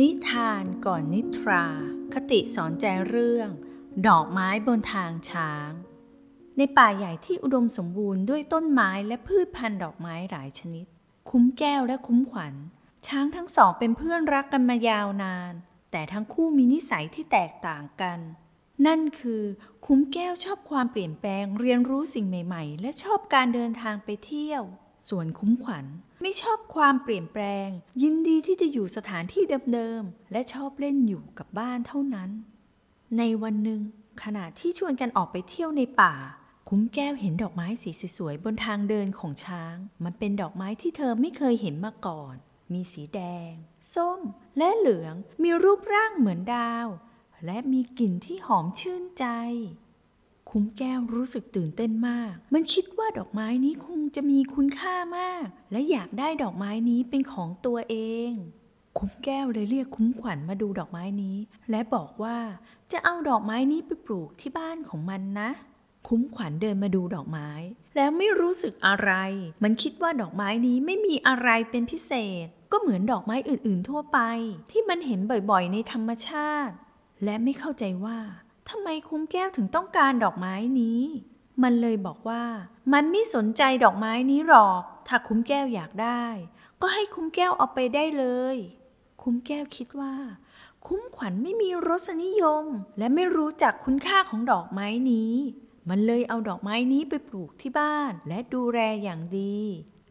นิทานก่อนนิทรา คติสอนใจเรื่อง ดอกไม้บนทางช้าง ในป่าใหญ่ที่อุดมสมบูรณ์ด้วยต้นไม้และพืชพันธุ์ดอกไม้หลายชนิด คุ้มแก้วและคุ้มขวัญ ช้างทั้งสองเป็นเพื่อนรักกันมายาวนาน แต่ทั้งคู่มีนิสัยที่แตกต่างกัน นั่นคือ คุ้มแก้วชอบความเปลี่ยนแปลงเรียนรู้สิ่งใหม่ ๆ และชอบการเดินทางไปเที่ยว ส่วนคุ้มขวัญ ไม่ชอบความเปลี่ยนแปลง ยินดีที่จะอยู่สถานที่เดิมๆและชอบเล่นอยู่กับบ้านเท่านั้น ในวันหนึ่งขณะที่ชวนกันออกไปเที่ยวในป่า คุ้มแก้วเห็นดอกไม้สีสวยๆบนทางเดินของช้าง มันเป็นดอกไม้ที่เธอไม่เคยเห็นมาก่อน มีสีแดง ส้ม และเหลือง มีรูปร่างเหมือนดาว และมีกลิ่นที่หอมชื่นใจ คุ้มแก้วรู้สึกตื่นเต้นมาก มันคิดว่าดอกไม้นี้คงจะมีคุณค่ามาก และอยากได้ดอกไม้นี้เป็นของตัวเอง คุ้มแก้วเลยเรียกคุ้มขวัญมาดูดอกไม้นี้ และบอกว่าจะเอาดอกไม้นี้ไปปลูกที่บ้านของมันนะ คุ้มขวัญเดินมาดูดอกไม้ แล้วไม่รู้สึกอะไร มันคิดว่าดอกไม้นี้ไม่มีอะไรเป็นพิเศษ ก็เหมือนดอกไม้อื่น ๆ ทั่วไป ที่มันเห็นบ่อยๆ ในธรรมชาติ และไม่เข้าใจว่า ทำไมคุ้มแก้วถึงต้องการดอกไม้นี้ มันเลยบอกว่า มันไม่สนใจดอกไม้นี้หรอก ถ้าคุ้มแก้วอยากได้ ก็ให้คุ้มแก้วเอาไปได้เลย คุ้มแก้วคิดว่า คุ้มขวัญไม่มีรสนิยม และไม่รู้จักคุณค่าของดอกไม้นี้ มันเลยเอาดอกไม้นี้ไปปลูกที่บ้าน และดูแลอย่างดี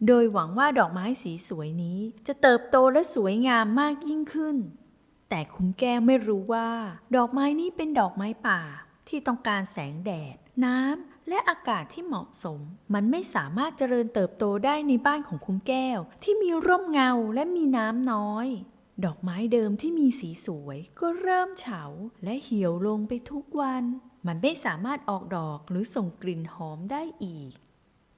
โดยหวังว่าดอกไม้สีสวยนี้ จะเติบโตและสวยงามมากยิ่งขึ้น แต่คุ้มแก้วไม่รู้ว่า ดอกไม้นี้เป็นดอกไม้ป่า ที่ต้องการแสงแดด น้ำและอากาศที่เหมาะสม มันไม่สามารถเจริญเติบโตได้ในบ้านของคุ้มแก้ว ที่มีร่มเงาและมีน้ำน้อย ดอกไม้เดิมที่มีสีสวยก็เริ่มเฉาและเหี่ยวลงไปทุกวัน มันไม่สามารถออกดอกหรือส่งกลิ่นหอมได้อีก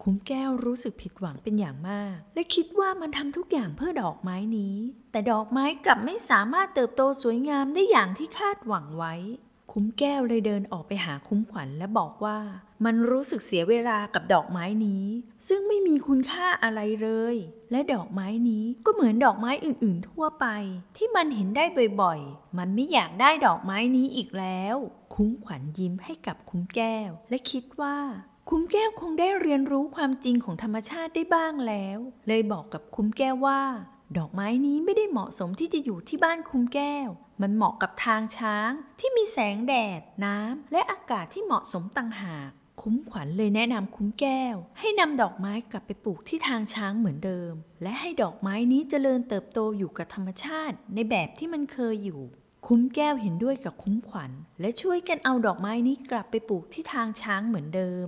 คุ้มแก้วรู้สึกผิดหวังเป็นอย่างมาก และคิดว่ามันทำทุกอย่างเพื่อดอกไม้นี้ แต่ดอกไม้กลับไม่สามารถเติบโตสวยงามได้อย่างที่คาดหวังไว้ คุ้มแก้วเลยเดินออกไปหาคุ้มขวัญและบอกว่า มันรู้สึกเสียเวลากับดอกไม้นี้ ซึ่งไม่มีคุณค่าอะไรเลย และดอกไม้นี้ก็เหมือนดอกไม้อื่นๆ ทั่วไป ที่มันเห็นได้บ่อยๆ มันไม่อยากได้ดอกไม้นี้อีกแล้ว คุ้มขวัญยิ้มให้กับคุ้มแก้ว และคิดว่า คุ้มแก้วคงได้เรียนรู้ความจริงของธรรมชาติได้บ้างแล้ว เลยบอกกับคุ้มแก้วว่า ดอกไม้นี้ไม่ได้เหมาะสมที่จะอยู่ที่บ้านคุ้มแก้ว มันเหมาะกับทางช้างที่มีแสงแดด น้ำ และอากาศที่เหมาะสมต่างหาก คุ้มขวัญเลยแนะนำคุ้มแก้ว ให้นำดอกไม้กลับไปปลูกที่ทางช้างเหมือนเดิม และให้ดอกไม้นี้เจริญเติบโตอยู่กับธรรมชาติ ในแบบที่มันเคยอยู่คุ้มแก้วเห็นด้วยกับคุ้มขวัญ และช่วยกันเอาดอกไม้นี้กลับไปปลูกที่ทางช้างเหมือนเดิม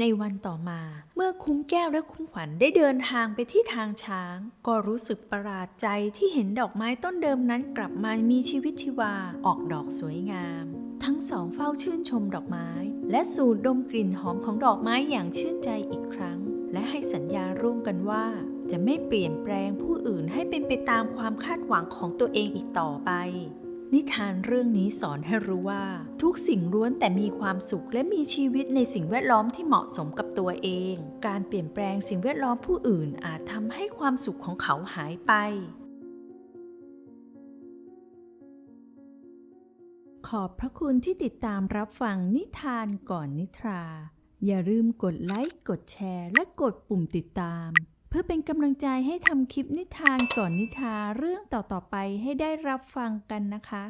ในวันต่อมา เมื่อคุ้มแก้วและคุ้มขวัญได้เดินทางไปที่ทางช้าง ก็รู้สึกประหลาดใจที่เห็นดอกไม้ต้นเดิมนั้นกลับมามีชีวิตชีวาออกดอกสวยงาม ทั้งสองเฝ้าชื่นชมดอกไม้ และสูดดมกลิ่นหอมของดอกไม้อย่างชื่นใจอีกครั้ง และให้สัญญาร่วมกันว่า จะไม่เปลี่ยนแปลงผู้อื่นให้เป็นไปตามความคาดหวังของตัวเองอีกต่อไป นิทานเรื่องนี้สอนให้รู้ว่า ทุกสิ่งล้วนแต่มีความสุข และมีชีวิตในสิ่งแวดล้อมที่เหมาะสมกับตัวเอง การเปลี่ยนแปลงสิ่งแวดล้อมผู้อื่นอาจทำให้ความสุขของเขาหายไป ขอบพระคุณที่ติดตามรับฟังนิทานก่อนนิทรา อย่าลืมกดไลค์ กดแชร์ และกดปุ่มติดตาม พื่อเป็นกำลังใจให้ทำคลิปนิทานก่อนนิทราเรื่องต่อๆไปให้ได้รับฟังกันนะคะ